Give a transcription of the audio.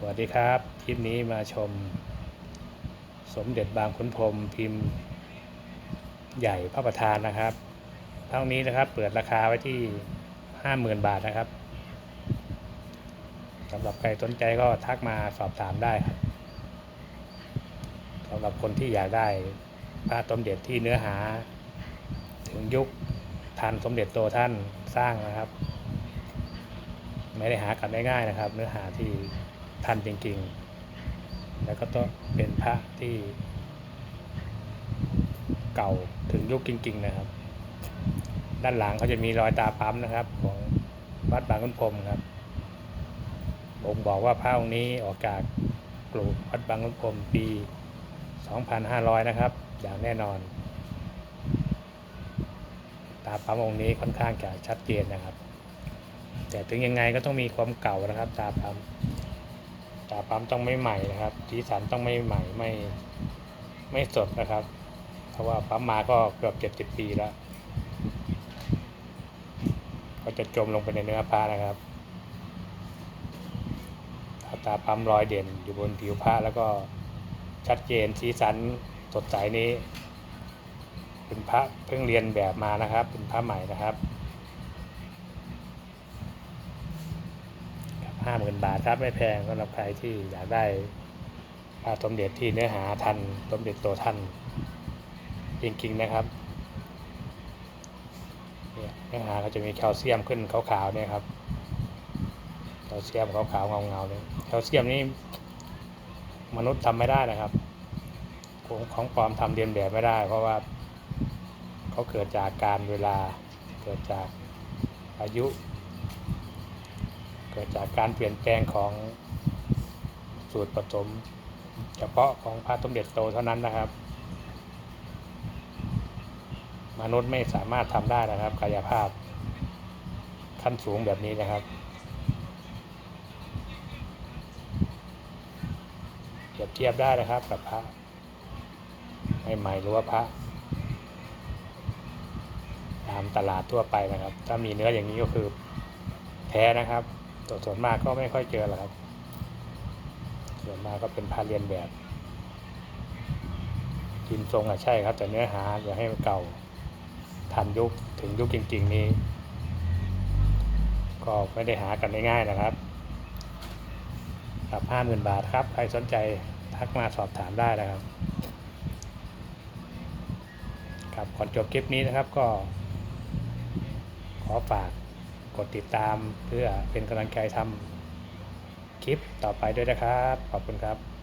สวัสดีครับ คลิปนี้มาชม สมเด็จบางขุนพรมพิมพ์ ใหญ่พระประธานนะครับเท่านี้นะครับเปิดราคาไว้ที่ห้าหมื่นบาทนะครับสำหรับใครสนใจก็ทักมาสอบถามได้ครับสำหรับคนที่อยากได้พระสมเด็จที่เนื้อหา ถึงยุคทันสมเด็จโตท่านสร้างนะครับ ไม่ได้หากันได้ง่ายนะครับ เนื้อหาที่ ทันจริงๆ แล้วก็ต้องเป็นพระที่เก่าถึงยุคจริง ๆ นะครับ ด้านหลังเขาจะมีรอยตาปั๊มนะครับ ของวัดบางขุนพรมครับบ่งบอกว่าพระองค์นี้ออกจากกลุ่มวัดบางขุนพรมปี 2500 นะครับ อย่างแน่นอน ตาปั๊มองค์นี้ค่อนข้างจะชัดเจนนะครับ แต่ถึงยังไงก็ต้องมีความเก่านะครับ ตาปั๊ม ตาปั๊มต้องไม่ใหม่นะครับสีสันต้องไม่ใหม่ไม่ไม่สดนะครับ เพราะว่าปั๊มมาก็เกือบเจ็ดสิบปีแล้ว ก็จะจมลงไปในเนื้อผ้านะครับตาปั๊มรอยเด่นอยู่บนผิวผ้าแล้วก็ชัดเจนสีสันสดใสนี้ เป็นพระเพิ่งเรียนแบบมานะครับ เป็นพระใหม่นะครับ ห้าหมื่นบาทครับไม่แพงสำหรับใครที่อยากได้พระสมเด็จที่เนื้อหาทันสมเด็จโตทันจริงๆนะครับเนื้อหาก็จะมีแคลเซียมขึ้นขาวๆเนี่ยครับแคลเซียมขาวๆเงาๆเนี่ยแคลเซียมนี่มนุษย์ทำไม่ได้นะครับ ของของปลอมทำเรียนแบบไม่ได้ เพราะว่าเขาเกิดจากการเวลาเกิดจากอายุ กิดจากการเปลี่ยนแปลงของสูตรผสม เฉพาะของพระสมเด็จโตเท่านั้นนะครับ มนุษย์ไม่สามารถทำได้นะครับ กายภาพขั้นสูงแบบนี้นะครับเปรียบเทียบได้นะครับกับพระใหม่ๆหรือว่าพระตามตลาดทั่วไปนะครับ ถ้ามีเนื้ออย่างนี้ก็คือแท้นะครับ ตัวส่วนมากก็ไม่ค่อยเจอหรอกครับ ส่วนมากก็เป็นพาเรียนแบบกินทรงอะใช่ครับ แต่เนื้อหาอย่าให้มันเก่าทันยุคถึงยุคจริง ๆ นี้ ก็ไม่ได้หากันง่ายๆนะครับกับห้าหมื่นบาทครับ ใครสนใจทักมาสอบถามได้นะครับ ครับก่อนจบคลิปนี้นะครับก็ ขอฝาก กดติดตามเพื่อเป็นกำลังใจทำคลิปต่อไปด้วยนะครับ ขอบคุณครับ